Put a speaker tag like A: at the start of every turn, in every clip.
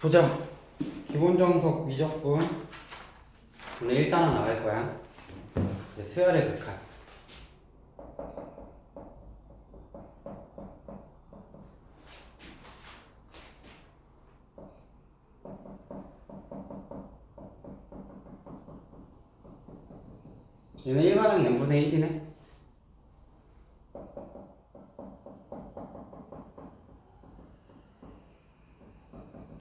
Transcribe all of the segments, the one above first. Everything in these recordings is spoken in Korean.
A: 보자. 기본 정석 미적분. 오늘 일단은 나갈 거야. 이제 수열의 극한. 얘는 1반항 n분의 1이네.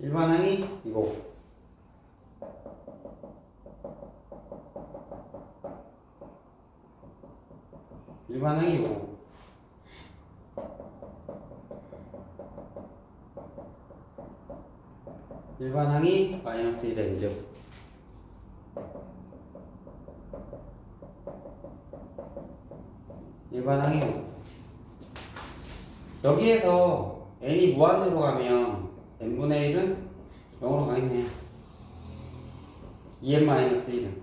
A: 일반항이 이거고 일반항이 이거고 일반항이 마이너스 1의 n제곱 일반항이 이거고 여기에서 n이 무한대로 가면 n분의 1은 0으로 가겠네. 2n-1은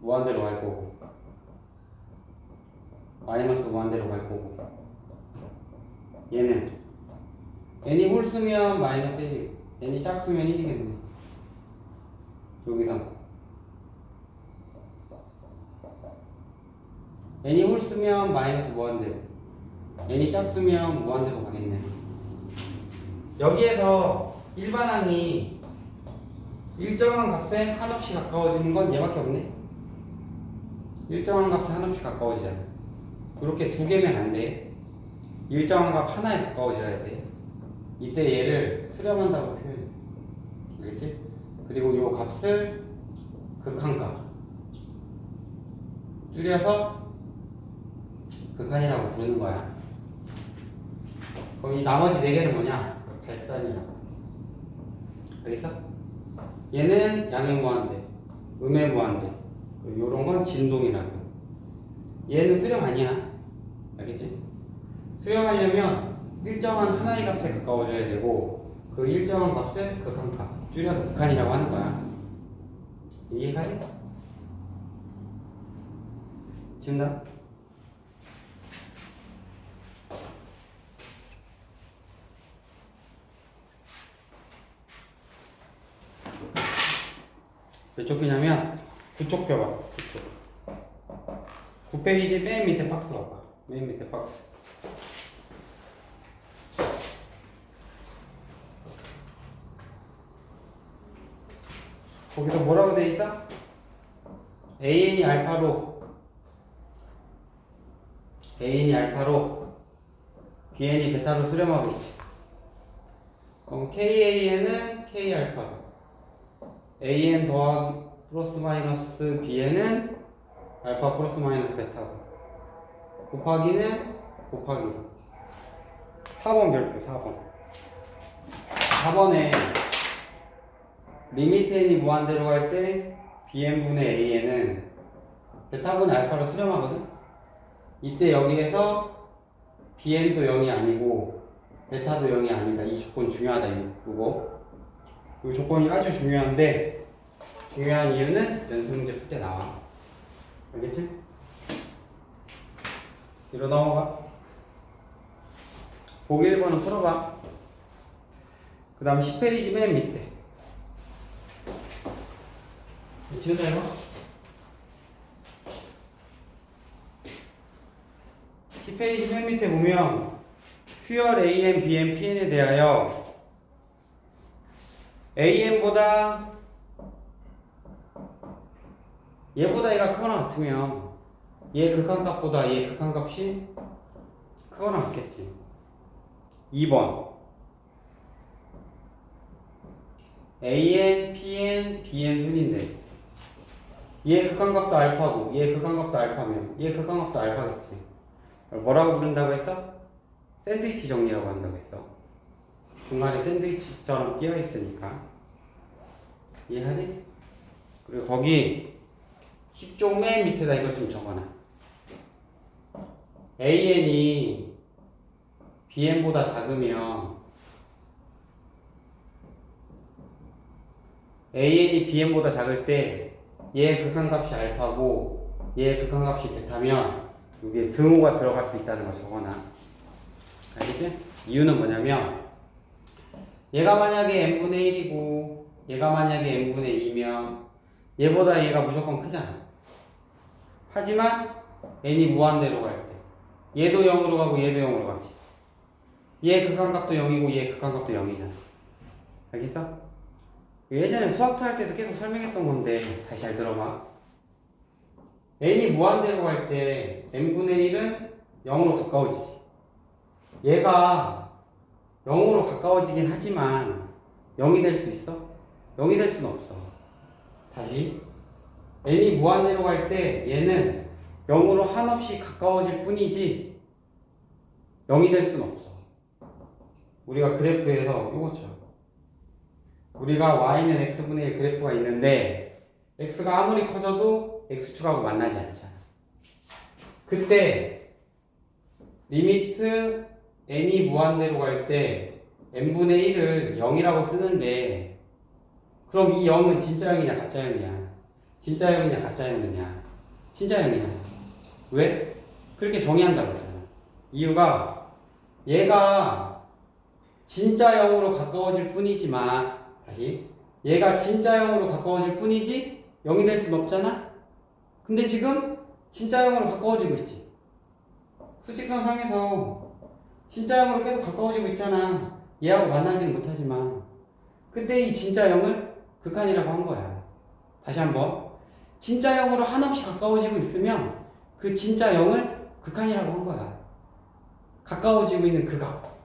A: 무한대로 갈 거고 마이너스 무한대로 갈 거고. 얘는 n이 홀수면 마이너스 1 n이 짝수면 1이겠네. 여기서. n이 홀수면 마이너스 무한대로 n이 짝수면 무한대로 가겠네. 여기에서 일반항이 일정한 값에 한없이 가까워지는 건 얘밖에 없네. 일정한 값에 한없이 가까워지잖아. 그렇게 두 개면 안 돼. 일정한 값 하나에 가까워져야 돼. 이때 얘를 수렴한다고 표현해. 알겠지? 그리고 이 값을 극한값. 줄여서 극한이라고 부르는 거야. 그럼 이 나머지 네 개는 뭐냐? 발산이라고. 알겠어? 얘는 양의 무한대, 음의 무한대, 요런 건 진동이라고. 얘는 수렴 아니야. 알겠지? 수렴하려면 일정한 하나의 값에 가까워져야 되고 그 일정한 값을 극한값, 줄여서 극한이라고 하는 거야. 이해가지? 지운다? 몇쪽 표냐면 9쪽 펴봐 9쪽 9페이지 맨 밑에 박스 봐봐 맨 밑에 박스 거기서 뭐라고 돼 있어? AN이 알파로. AN이 알파로. BN이 베타로 수렴하고 있지. 그럼 KAN은 K 알파로. AN 더하기 플러스 마이너스 BN은 알파 플러스 마이너스 베타 곱하기는 곱하기. 4번 별표 4번. 4번에 리미트 n이 무한대로 갈 때 bn분의 a는 베타분의 알파로 수렴하거든? 이때 여기에서 bn도 0이 아니고 베타도 0이 아니다. 이 조건 중요하다 이거. 이 조건이 아주 중요한데 중요한 이유는 연습문제 풀 때 나와. 알겠지? 뒤로 넘어가? 보기 1번은 풀어봐. 그 다음 10페이지 맨 밑에. 지우다 이거 10페이지 맨 밑에 보면 수열 AM, BM, PN에 대하여 AM보다 얘보다 얘가 크거나 같으면 얘 극한값보다 얘 극한값이 크거나 같겠지. 2번. AN, PN, BN 순인데 얘 극한값도 알파고 얘 극한값도 알파면 얘 극한값도 알파겠지. 뭐라고 부른다고 했어? 샌드위치 정리라고 한다고 했어. 중간에 샌드위치처럼 끼어 있으니까. 이해하지? 그리고 거기 10쪽 맨 밑에다 이것 좀 적어놔 AN이 BN보다 작으면 AN이 BN보다 작을 때얘 극한값이 알파고 얘 극한값이 베타면 여기에 등호가 들어갈 수 있다는 거 적어놔 알겠지? 이유는 뭐냐면 얘가 만약에 n분의 1이고 얘가 만약에 n분의 2면 얘보다 얘가 무조건 크잖아. 하지만 n이 무한대로 갈때 얘도 0으로 가고 얘도 0으로 가지. 얘 극한값도 0이고 얘 극한값도 0이잖아. 알겠어? 예전에 수학도 할 때도 계속 설명했던 건데 다시 잘 들어봐. n이 무한대로 갈 때 n분의 1은 0으로 가까워지지. 얘가 0으로 가까워지긴 하지만 0이 될 수 있어? 0이 될 수는 없어. 다시 n이 무한대로 갈 때 얘는 0으로 한없이 가까워질 뿐이지 0이 될 수는 없어. 우리가 그래프에서 이거처럼 우리가 y는 x분의 1 그래프가 있는데 x가 아무리 커져도 x축하고 만나지 않잖아. 그때 리미트 n이 무한대로 갈 때 n분의 1을 0이라고 쓰는데 그럼 이 0은 진짜 0이냐 가짜 0이냐 진짜 0이냐 가짜 0이냐 진짜 0이냐 왜? 그렇게 정의한다고 했잖아 이유가 얘가 진짜 0으로 가까워질 뿐이지만 다시 얘가 진짜 0으로 가까워질 뿐이지 0이 될순 없잖아? 근데 지금 진짜 0으로 가까워지고 있지. 수직선 상에서 진짜 0으로 계속 가까워지고 있잖아. 얘하고 만나지는 못하지만. 그때 이 진짜 0을 극한이라고 한 거야. 다시 한번. 진짜 0으로 한없이 가까워지고 있으면 그 진짜 0을 극한이라고 한 거야. 가까워지고 있는 극악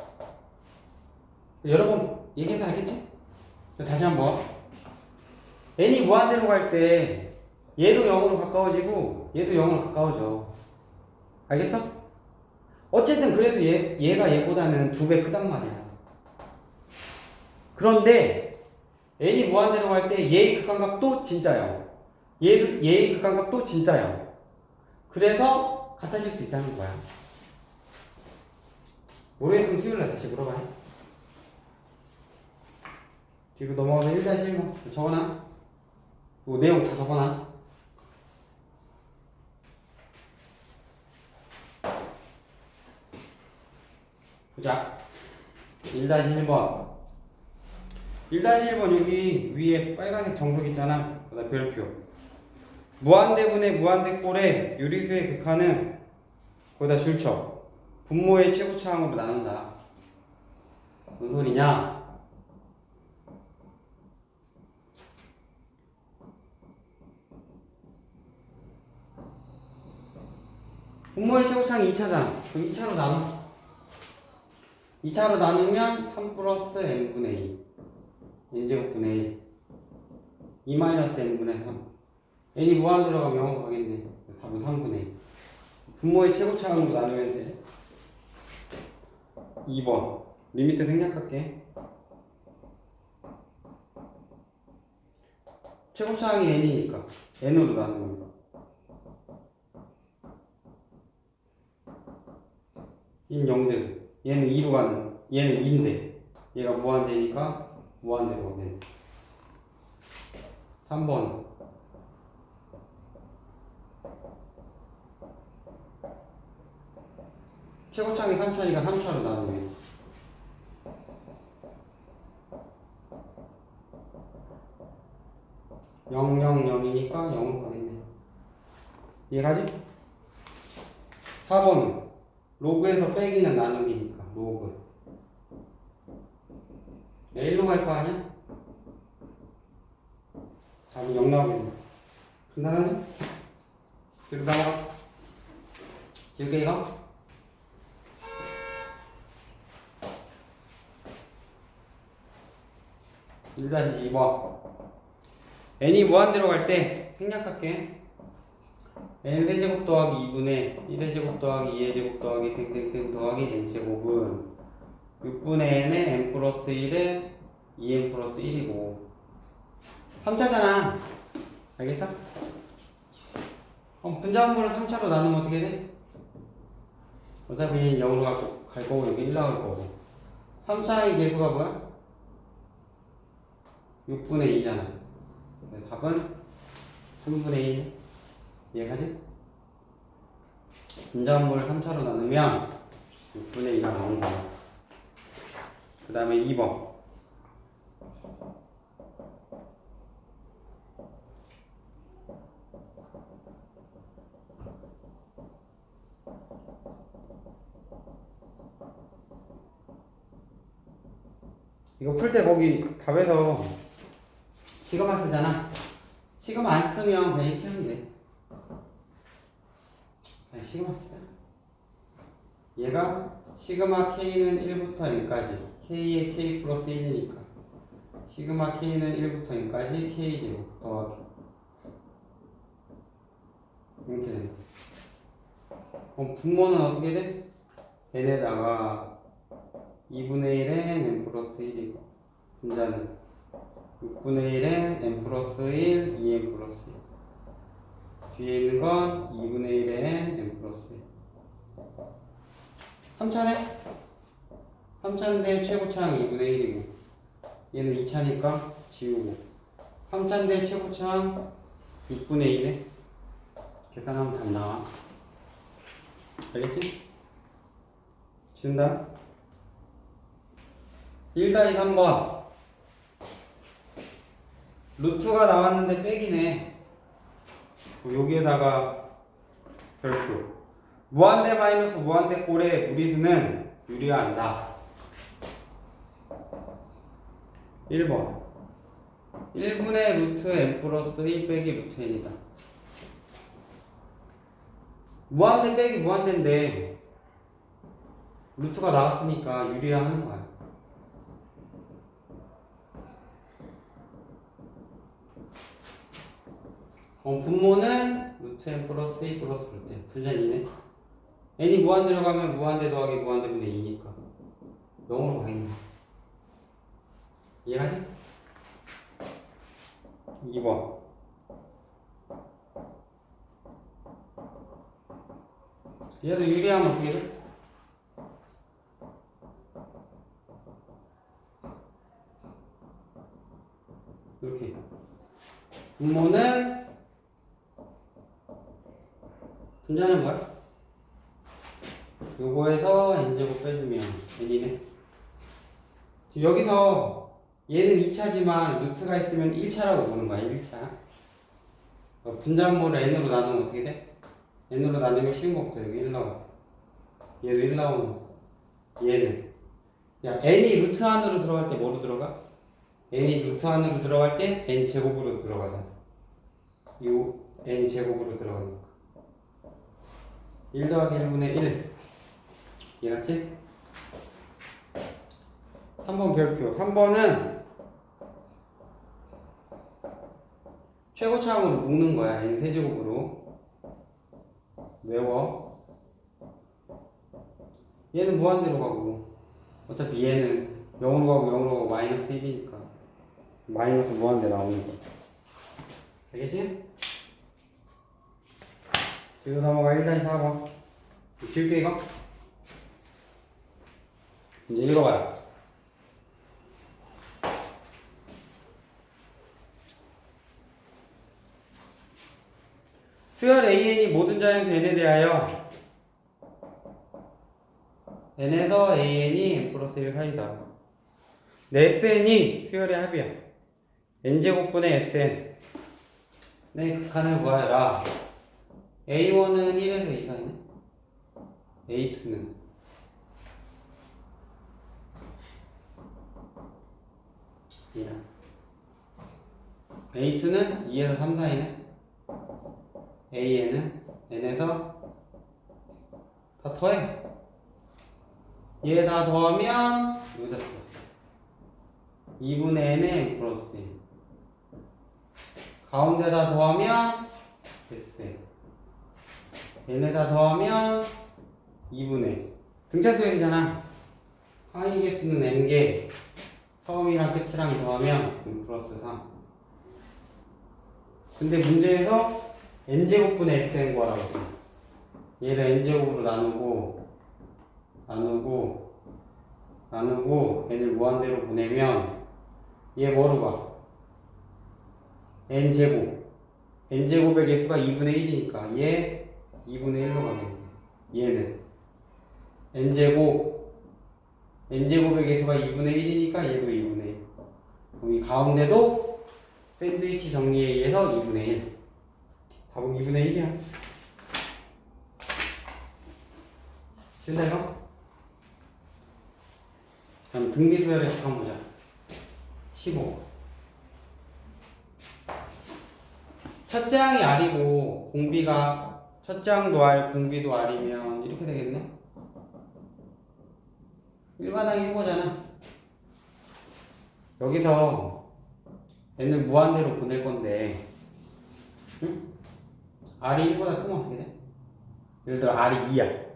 A: 여러 번 얘기해서 알겠지? 다시 한번. N이 무한대로 갈 때 얘도 0으로 가까워지고 얘도 0으로 가까워져. 알겠어? 어쨌든 그래도 얘, 얘가 얘보다는 두 배 크단 말이야. 그런데 n이 무한대로 갈 때 얘의 극한값도 진짜 0 얘, 얘의 극한값도 진짜 0 그래서 같아질 수 있다는 거야. 모르겠으면 수요일날 다시 물어봐 뒤로 넘어가서 1-1번 적어놔. 이 내용 다 적어놔. 보자. 1-1번. 1-1번 여기 위에 빨간색 정석 있잖아. 그다음 별표 무한대분의 무한대꼴의 유리수의 극한은 거기다 줄쳐 분모의 최고차항으로 나눈다 무슨 소리냐 분모의 최고차항이 2차잖아. 그럼 2차로 나눠. 2차로 나누면 3 플러스 n분의 2. n제곱분의 1. 2 마이너스 n분의 3. N이 무한 들어가면 0으로 가겠네. 답은 3분의 1. 분모의 최고 차항으로 나누면 돼. 2번. 리미트 생략할게. 최고 차항이 n이니까 n으로 나누는 거니까. 인 0대 얘는 2로 가는 얘는 2인데 얘가 무한대니까 무한대로 가네 3번 최고창이 3차니까 3차로 나누면 000이니까 0으로 가겠네 이해가지? 4번. 로그에서 빼기는 나누기니까 로그 내일로 갈 거 아니야? 답은 0 나오겠네 간단하지? 뒤로 나가 길게 가 1-2번 n이 무한대로 갈 때 생략할게 n 세제곱 더하기 2분의 1의 제곱 더하기 2의 제곱 더하기 땡땡땡 더하기 n제곱은 6분의 n에 n 플러스 1에 2n 플러스 1이고 3차잖아 알겠어? 그럼 분자분모를 3차로 나누면 어떻게 돼? 어차피 0으로 갈, 거고 여기 1 나갈 거고 3차의 계수가 뭐야? 6분의 2잖아. 근데 답은 3분의 1. 이해가지? 분자물 3차로 나누면 6분의 2가 나온 거야. 그 다음에 2번. 이거 풀 때 거기 답에서 시그마 쓰잖아. 시그마 안 쓰면 그냥 이렇게 하면 돼. 그냥 시그마 쓰자. 얘가 시그마 k는 1부터 n까지 k의 k 플러스 1이니까 시그마 k는 1부터 n까지 k제곱 더하기 이렇게 된다. 그럼 분모는 어떻게 돼? n에다가 2분의 1에 n 플러스 1이고 분자는 6분의 1에 n 플러스 1, 2n 플러스 1 뒤에 있는 건 2분의 1에 n 플러스 1 3차네? 3차인데 최고차항 2분의 1이고 얘는 2차니까 지우고. 3차인데 최고차항 6분의 1에 계산하면 답 나와. 알겠지? 지운다. 1-3번 루트가 나왔는데 빼기네. 뭐 여기에다가 별표. 무한대 마이너스 무한대 꼴의 무리수는 유리한다. 1번. 1분의 루트 n 플러스 1 빼기 루트 n이다. 무한대 빼기 무한대인데 루트가 나왔으니까 유리화하는 거야 어, 분모는 루트 n 플러스 2 플러스 루트 n 분자이네. N이 무한대로 가면 무한대 더하기 무한대분의 2니까. 0으로 가있네. 이해가지? 2번. 얘도 유리하면 어떻게 돼? 이렇게. 분모는 분자는 뭐야? 요거에서 n제곱 빼주면 n이네 지금 여기서 얘는 2차지만 루트가 있으면 1차라고 보는 거야 1차 어, 분자분모를 n으로 나누면 어떻게 돼? n으로 나누면 쉬운 것부터 여기 1 나와 얘도 1 나오는 얘는 야 n이 루트 안으로 들어갈 때 뭐로 들어가? n이 루트 안으로 들어갈 때 n 제곱으로 들어가잖아 요 n 제곱으로 들어가니까 1 더하기 1분의 1 이해갔지? 3번 별표. 3번은 최고차항으로 묶는 거야 n 세제곱으로. 외워. 얘는 무한대로 가고. 어차피 얘는 0으로 가고 0으로 가고 마이너스 1이니까. 마이너스 무한대 나오는 거. 알겠지? 뒤로 넘어가 1-4번 길게 이거. 이제 읽어봐요. 수열 AN이 모든 자연수 N에 대하여 N에서 AN이 N 플러스 1 사이다. 내 SN이 수열의 합이야. N제곱분의 SN 내 극한을 구하여라 A1은 1에서 이상이네. A2는. 이다. A2는 2에서 3 사이네. AN은 N에서 다 더해. 얘 다 더하면 여기다 써 2분의 N에 N 플러스 1 가운데 다 더하면 S N에다 더하면 2분의 등차 수열이잖아 하위 개수는 N개 처음이랑 끝이랑 더하면 N 플러스 3 근데 문제에서 n제곱분의 구하라고 했어. 얘를 n제곱으로 나누고 나누고 나누고 n을 무한대로 보내면 얘 뭐로 가? n제곱 n제곱의 개수가 2분의 1이니까 얘 2분의 1로 가겠네 얘는 n제곱 n제곱의 개수가 2분의 1이니까 얘도 2분의 1 그럼 이 가운데도 샌드위치 정리에 의해서 2분의 1 답은 2분의 1이야. 쉬운다 이거? 그럼 등비수열의 한번 보자. 15 첫째 항이 R이고 공비가 첫째 항도 R, 공비도 R이면 이렇게 되겠네? 일반항이 이거잖아. 여기서 얘는 무한대로 보낼 건데 응? R이 1보다 크면 어떻게 돼? 예를 들어 R이 2야.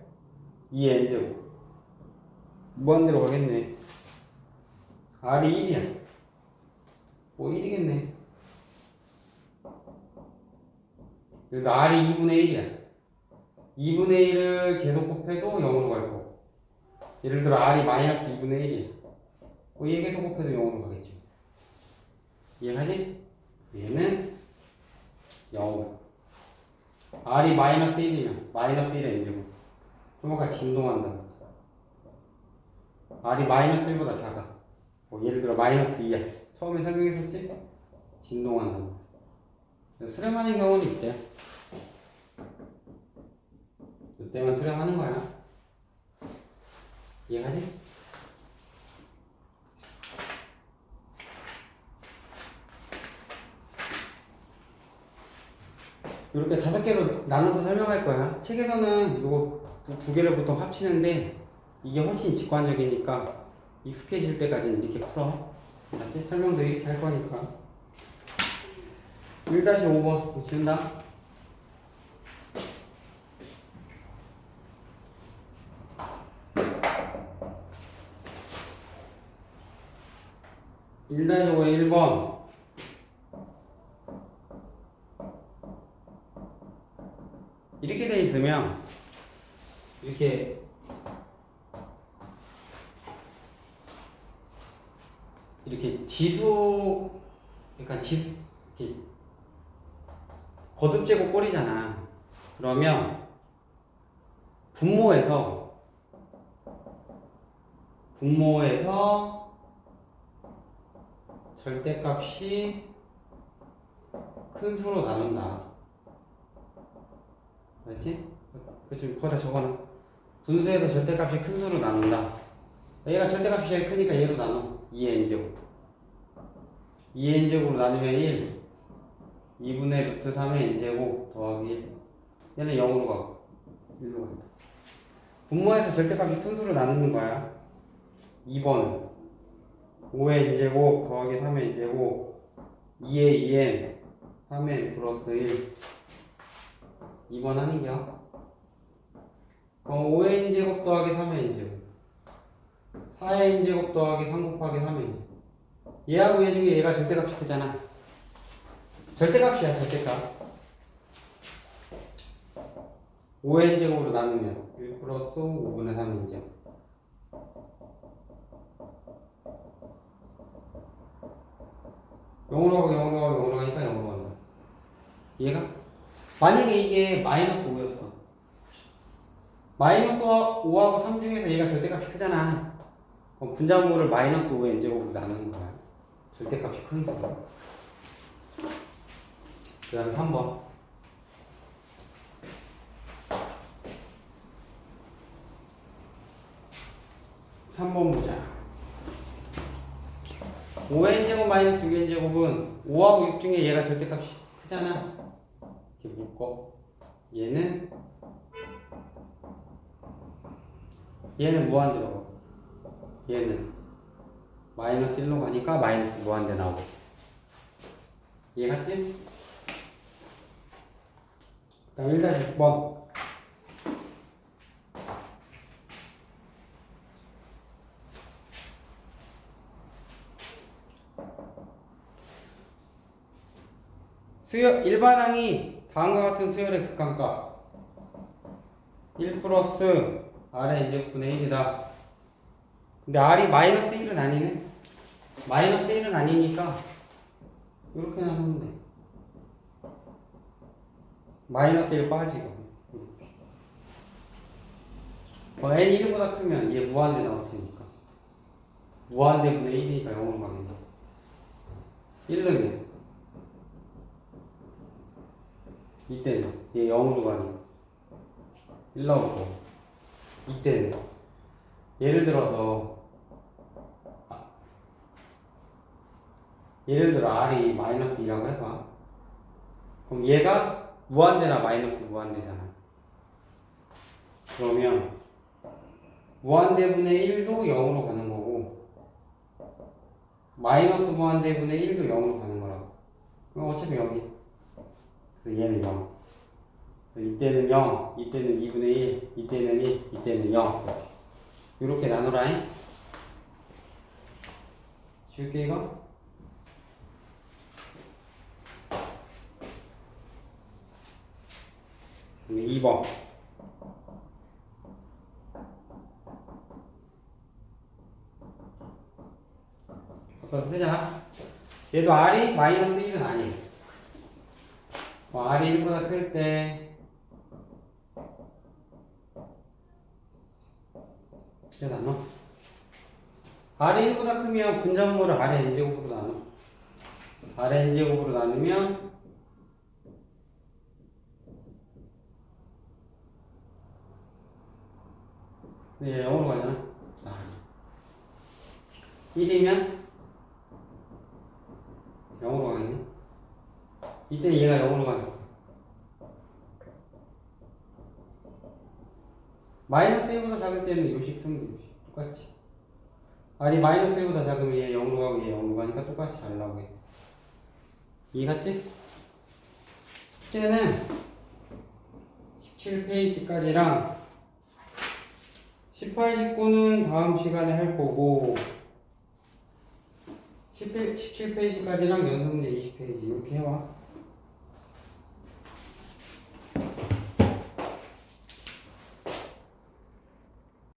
A: 2의 n제곱 무한대로 가겠네. R이 1이야. 뭐 1이겠네. 예를 들어 R이 2분의 1이야 2분의 1을 계속 곱해도 0으로 갈 거고 예를 들어 R이 마이너스 2분의 1이야 뭐얘 계속 곱해도 0으로 가겠지 이해가지? 얘는 0으로 R이 마이너스 1이면 마이너스 1의 n제곱 좀 아까 진동한다는 거지 R이 마이너스 1보다 작아. 뭐 예를 들어 마이너스 2야. 처음에 설명했었지? 진동한다는 거 수렴하는 경우는 있대요 이때만 수렴하는 거야 이해가지? 이렇게 다섯 개로 나눠서 설명할 거야. 책에서는 이거 두, 두 개를 보통 합치는데 이게 훨씬 직관적이니까 익숙해질 때까지는 이렇게 풀어. 알았지? 설명도 이렇게 할 거니까. 1-5번 지운다. 일다시 5의 1번 이렇게 돼 있으면 이렇게 이렇게 지수 그러니까 지 이렇게 거듭제곱 꼴이잖아. 그러면 분모에서 분모에서 절대값이 큰 수로 나눈다. 알지? 그좀 거기다 적어놔. 분수에서 절대값이 큰 수로 나눈다. 얘가 절대값이 제일 크니까 얘로 나눠. 2의 n제곱. 2의 n제곱으로 나누면 1. 2분의 루트 3의 n제곱 더하기 1. 얘는 0으로 가고 1로 간다. 분모에서 절대값이 큰 수로 나누는 거야. 2번 5의 n제곱 더하기 3의 n제곱 2의 2n 3의 n 플러스 1 2번 하는겨 어, 5의 n제곱 더하기 3의 n제곱 4의 n제곱 더하기 3 곱하기 3의 n제곱 얘하고 얘 중에 얘가 절대값이 크잖아. 절대값이야 절대값. 5의 n제곱으로 나누면 1 플러스 5분의 3의 n제곱 영으로 가고 영으로 가고 영으로 가니까 영으로 간다 이해가? 만약에 이게 마이너스 5였어. 마이너스 5하고 3 중에서 얘가 절대값이 크잖아. 그럼 분자분모를 마이너스 5의 n제곱으로 나누는 거야. 절대값이 큰 수로. 그 다음 3번. 삼번 보자. 5의 n제곱 마이너스 6의 n제곱은 5하고 6 중에 얘가 절대값이 크잖아. 이렇게 묶어. 얘는 얘는 무한대로 가고 얘는 마이너스 1로 가니까 마이너스 무한대 나오고 이해갔지? 다음 1-6번 수열 일반항이 다음과 같은 수열의 극한값 1 플러스 R의 n제곱분의 1이다. 근데 R이 마이너스 1은 아니네. 마이너스 1은 아니니까 이렇게 나누면 돼. 마이너스 1 빠지고. 어, n 1보다 크면 얘 무한대 나올 테니까 무한대분의 1이니까 0으로 가겠다. 1넣으면 이때는 얘 0으로 가니 1 나오고 이때는 예를 들어서 예를 들어 R이 마이너스 2라고 해봐. 그럼 얘가 무한대나 마이너스 무한대잖아. 그러면 무한대분의 1도 0으로 가는 거고 마이너스 무한대분의 1도 0으로 가는 거라고. 그럼 어차피 여기. 얘는 0. 그래서 이때는 0, 이때는 2분의 1, 이때는 1, 이때는 0. 이렇게. 이렇게 나누라잉. 줄게 이거. 그럼 2번. 바꿔서 쓰자. 얘도 R이 마이너스 1은 아니에요. 뭐 R이 1보다 클 때, 이제 나눠. R이 1보다 크면 분자물을 R의 n제곱으로 나눠. R의 n제곱으로 나누면, 네, 0으로 가잖아. 아, 1이면 0으로 가겠네. 이때 얘가 0으로 가는 거야. 마이너스 1보다 작을 때는 요식 쓰면 돼, 요식. 똑같이. R이 마이너스 1보다 작으면 얘 0으로 가고 얘 0으로 가니까 똑같이 잘 나오게. 이해갔지? 숙제는 17페이지까지랑 18, 19는 다음 시간에 할 거고 17, 17페이지까지랑 연습문제 20페이지 이렇게 해와